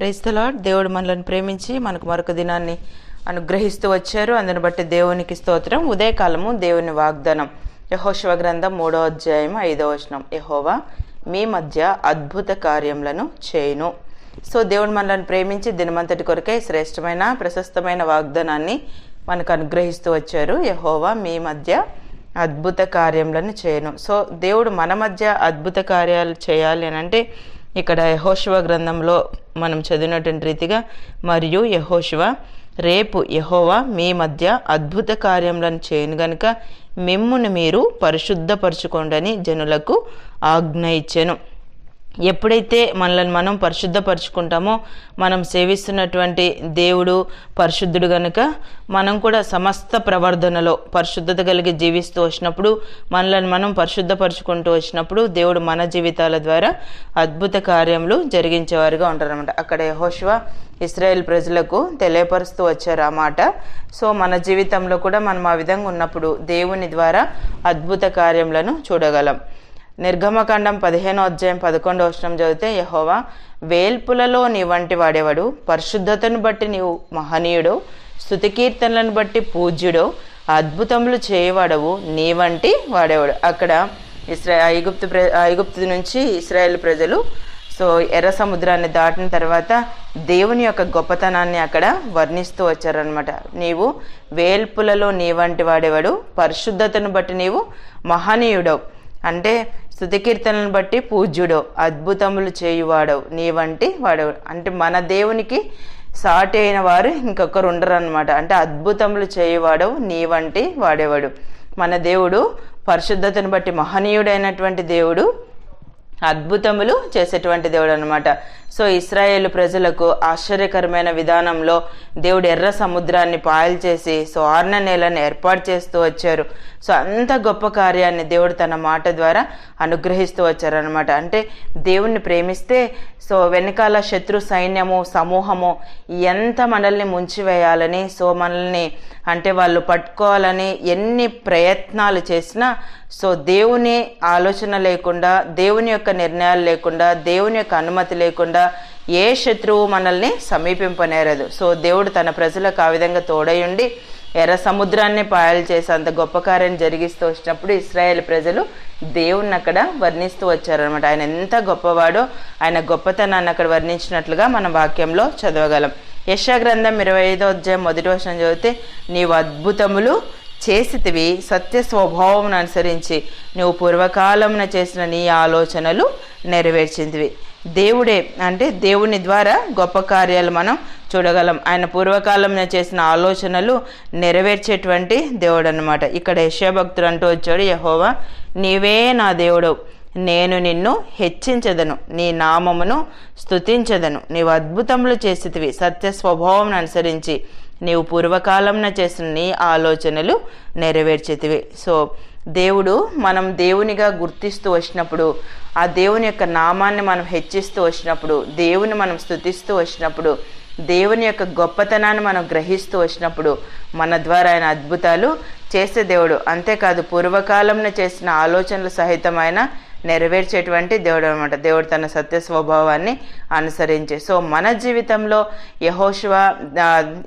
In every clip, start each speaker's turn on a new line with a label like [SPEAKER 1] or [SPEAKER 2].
[SPEAKER 1] Praise the Lord దేవుడు మనలను ప్రేమించి మనకు మరొక దినాన్ని అనుగ్రహిస్తూ వచ్చారు. అందుని బట్టి దేవునికి స్తోత్రం. ఉదయకాలము దేవుని వాగ్దానం. యహోశివ గ్రంథం మూడో అధ్యాయం ఐదో వచనం. యహోవా మీ మధ్య అద్భుత కార్యములను చేయును. సో దేవుడు మనలను ప్రేమించి దినమంతటి కొరకే శ్రేష్టమైన ప్రశస్తమైన వాగ్దానాన్ని మనకు అనుగ్రహిస్తూ వచ్చారు. యహోవా మీ మధ్య అద్భుత కార్యములను చేయను. సో దేవుడు మన మధ్య అద్భుత కార్యాలు చేయాలి అని అంటే ఇక్కడ యహోశివ గ్రంథంలో మనం చదివినటువంటి రీతిగా మరియు యహోశివ రేపు యహోవా మీ మధ్య అద్భుత కార్యములను చేయను గనుక మిమ్మును మీరు పరిశుద్ధపరచుకోండి జనులకు ఆజ్ఞ ఇచ్చెను. ఎప్పుడైతే మనల్ని మనం పరిశుద్ధపరచుకుంటామో మనం సేవిస్తున్నటువంటి దేవుడు పరిశుద్ధుడు గనుక మనం కూడా సమస్త ప్రవర్ధనలో పరిశుద్ధత కలిగి జీవిస్తూ వచ్చినప్పుడు మనల్ని మనం పరిశుద్ధపరచుకుంటూ వచ్చినప్పుడు దేవుడు మన జీవితాల ద్వారా అద్భుత కార్యములు జరిగించేవారుగా ఉంటారనమాట అక్కడ యహోశివ ఇస్రాయేల్ ప్రజలకు తెలియపరుస్తూ వచ్చారు ఆ మాట. సో మన జీవితంలో కూడా మనం ఆ విధంగా ఉన్నప్పుడు దేవుని ద్వారా అద్భుత కార్యములను చూడగలం. నిర్గమకాండం పదిహేనో అధ్యాయం పదకొండో వచనం చదివితే యహోవా వేల్పులలో నీ వంటి వాడేవాడు? పరిశుద్ధతను బట్టి నీవు మహనీయుడు స్థుతికీర్తనలను బట్టి పూజ్యుడు అద్భుతములు చేయవాడవు నీ వంటి వాడేవాడు? అక్కడ ఇస్రా ఐగుప్తు ప్ర ఐగుప్తు నుంచి ఇస్రాయేల్ ప్రజలు సో ఎర్ర సముద్రాన్ని దాటిన తర్వాత దేవుని యొక్క గొప్పతనాన్ని అక్కడ వర్ణిస్తూ వచ్చారనమాట నీవు వేల్పులలో నీ వంటి వాడేవాడు? పరిశుద్ధతను బట్టి నీవు మహనీయుడవు. అంటే స్థుతికీర్తనలను బట్టి పూజ్యుడు అద్భుతములు చేయువాడవు నీ వంటి వాడవు అంటే మన దేవునికి సాటి అయిన వారు ఇంకొకరు ఉండరు అనమాట అంటే అద్భుతములు చేయువాడవు నీ వంటి వాడేవాడు. మన దేవుడు పరిశుద్ధతను బట్టి మహనీయుడైనటువంటి దేవుడు అద్భుతములు చేసేటువంటి దేవుడు అనమాట సో ఇస్రాయేల్ ప్రజలకు ఆశ్చర్యకరమైన విధానంలో దేవుడు ఎర్ర సముద్రాన్ని పాయలు చేసి సో ఆర్ణ నేలను ఏర్పాటు చేస్తూ వచ్చారు. సో అంత గొప్ప కార్యాన్ని దేవుడు తన మాట ద్వారా అనుగ్రహిస్తూ వచ్చారనమాట అంటే దేవుణ్ణి ప్రేమిస్తే సో వెనకాల శత్రు సైన్యము సమూహము ఎంత మనల్ని ముంచివేయాలని సో మనల్ని అంటే వాళ్ళు పట్టుకోవాలని ఎన్ని ప్రయత్నాలు చేసినా సో దేవుని ఆలోచన లేకుండా దేవుని యొక్క నిర్ణయాలు లేకుండా దేవుని యొక్క అనుమతి లేకుండా ఏ శత్రువు మనల్ని సమీపింపనేరదు. సో దేవుడు తన ప్రజలకు ఆ విధంగా తోడయుండి ఎర్ర సముద్రాన్ని పాయలు చేసి అంత గొప్ప కార్యం జరిగిస్తూ వచ్చినప్పుడు ఇస్రాయేల్ ప్రజలు దేవుణ్ణి అక్కడ వర్ణిస్తూ వచ్చారనమాట ఆయన ఎంత గొప్పవాడో ఆయన గొప్పతనాన్ని అక్కడ వర్ణించినట్లుగా మన వాక్యంలో చదవగలం. యశా గ్రంథం ఇరవై ఐదో అధ్యాయం మొదటి వర్షం చదివితే నీవు అద్భుతములు చేసితివి సత్య స్వభావం అనుసరించి నువ్వు పూర్వకాలమున చేసిన నీ ఆలోచనలు నెరవేర్చిందివి. దేవుడే అంటే దేవుని ద్వారా గొప్ప కార్యాలు మనం చూడగలం. ఆయన పూర్వకాలంలో చేసిన ఆలోచనలు నెరవేర్చేటువంటి దేవుడు అనమాట ఇక్కడ యశభక్తుడు అంటూ వచ్చాడు యహోవా నీవే నా దేవుడు నేను నిన్ను హెచ్చించదను. నీ నామమును స్థుతించదను నీవు అద్భుతములు చేసేవి సత్య స్వభావం అనుసరించి నీవు పూర్వకాలంన చేసిన నీ ఆలోచనలు నెరవేర్చేతివి సో దేవుడు మనం దేవునిగా గుర్తిస్తూ వచ్చినప్పుడు ఆ దేవుని యొక్క నామాన్ని మనం హెచ్చిస్తూ వచ్చినప్పుడు దేవుని మనం స్థుతిస్తూ వచ్చినప్పుడు దేవుని యొక్క గొప్పతనాన్ని మనం గ్రహిస్తూ వచ్చినప్పుడు మన ద్వారా ఆయన అద్భుతాలు చేసే దేవుడు. అంతేకాదు పూర్వకాలంలో చేసిన ఆలోచనలు సహితమైన నెరవేర్చేటువంటి దేవుడు అనమాట దేవుడు తన సత్య స్వభావాన్ని అనుసరించి సో మన జీవితంలో యహోశివ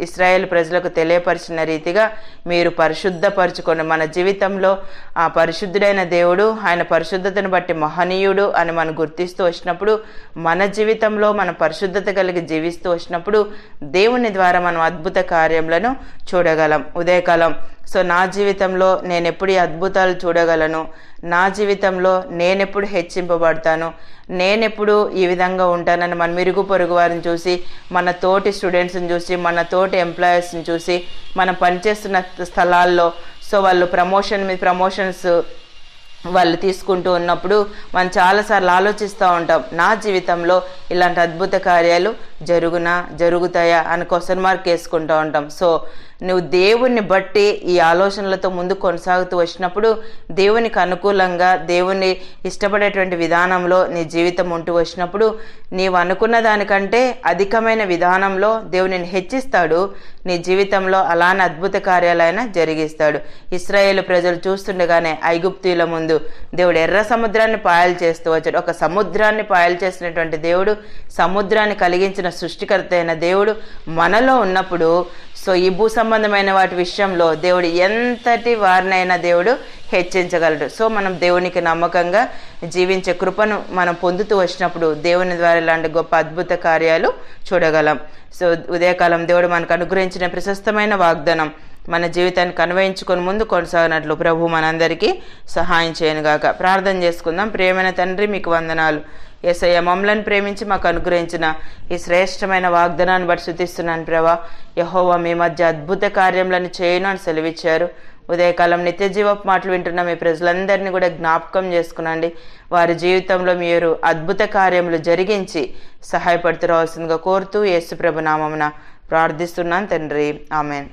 [SPEAKER 1] ఇస్రాయేల్ ప్రజలకు తెలియపరిచిన రీతిగా మీరు పరిశుద్ధపరచుకోండి. మన జీవితంలో ఆ పరిశుద్ధుడైన దేవుడు ఆయన పరిశుద్ధతను బట్టి మహనీయుడు అని మనం గుర్తిస్తూ వచ్చినప్పుడు మన జీవితంలో మనం పరిశుద్ధత కలిగి జీవిస్తూ వచ్చినప్పుడు దేవుని ద్వారా మనం అద్భుత కార్యములను చూడగలం. ఉదయకాలం సో నా జీవితంలో నేను ఎప్పుడు ఈ అద్భుతాలు చూడగలను. నా జీవితంలో నేనెప్పుడు హెచ్చింపబడతాను. నేనెప్పుడు ఈ విధంగా ఉంటానని మన మిరుగు పొరుగు వారిని చూసి మన తోటి స్టూడెంట్స్ని చూసి మన తోటి ఎంప్లాయర్స్ని చూసి మనం పనిచేస్తున్న స్థలాల్లో సో వాళ్ళు ప్రమోషన్ మీద ప్రమోషన్స్ వాళ్ళు తీసుకుంటూ ఉన్నప్పుడు మనం చాలాసార్లు ఆలోచిస్తూ ఉంటాం నా జీవితంలో ఇలాంటి అద్భుత కార్యాలు జరుగునా జరుగుతాయా అని క్వశ్చన్ మార్క్ వేసుకుంటూ ఉంటాం. సో నువ్వు దేవుణ్ణి బట్టి ఈ ఆలోచనలతో ముందు కొనసాగుతూ వచ్చినప్పుడు దేవునికి అనుకూలంగా దేవుని ఇష్టపడేటువంటి విధానంలో నీ జీవితం ఉంటూ వచ్చినప్పుడు నీవు అనుకున్న దానికంటే అధికమైన విధానంలో దేవునిని హెచ్చిస్తాడు నీ జీవితంలో అలానే అద్భుత కార్యాలైన జరిగిస్తాడు. ఇస్రాయేల్ ప్రజలు చూస్తుండగానే ఐగుప్తీల ముందు దేవుడు ఎర్ర సముద్రాన్ని పాయలు చేస్తూ వచ్చాడు. ఒక సముద్రాన్ని పాయలు చేసినటువంటి దేవుడు సముద్రాన్ని కలిగించిన సృష్టికర్త అయిన దేవుడు మనలో ఉన్నప్పుడు సో ఈ భూ సంబంధమైన వాటి విషయంలో దేవుడు ఎంతటి వారినైనా దేవుడు హెచ్చించగలడు. సో మనం దేవునికి నమ్మకంగా జీవించే కృపను మనం పొందుతూ వచ్చినప్పుడు దేవుని ద్వారా ఇలాంటి గొప్ప అద్భుత కార్యాలు చూడగలం. సో ఉదయకాలం దేవుడు మనకు అనుగ్రహించిన ప్రశస్తమైన వాగ్దానం మన జీవితాన్ని అన్వయించుకొని ముందు కొనసాగినట్లు ప్రభు మనందరికీ సహాయం చేయనుగాక ప్రార్థన చేసుకుందాం. ప్రేమైన తండ్రి మీకు వందనాలు. ఏసయ్య మమ్మలను ప్రేమించి మాకు అనుగ్రహించిన ఈ శ్రేష్టమైన వాగ్దానాన్ని బట్టి శుతిస్తున్నాను ప్రభా. యహోవా మీ మధ్య అద్భుత కార్యములను చేయను అని సెలవిచ్చారు. ఉదయకాలం నిత్య జీవపు మాటలు వింటున్న మీ ప్రజలందరినీ కూడా జ్ఞాపకం చేసుకునండి. వారి జీవితంలో మీరు అద్భుత కార్యములు జరిగించి సహాయపడుతూ రావాల్సిందిగా కోరుతూ యేసుప్రభు నామమున ప్రార్థిస్తున్నాను తండ్రి. ఆమెన్.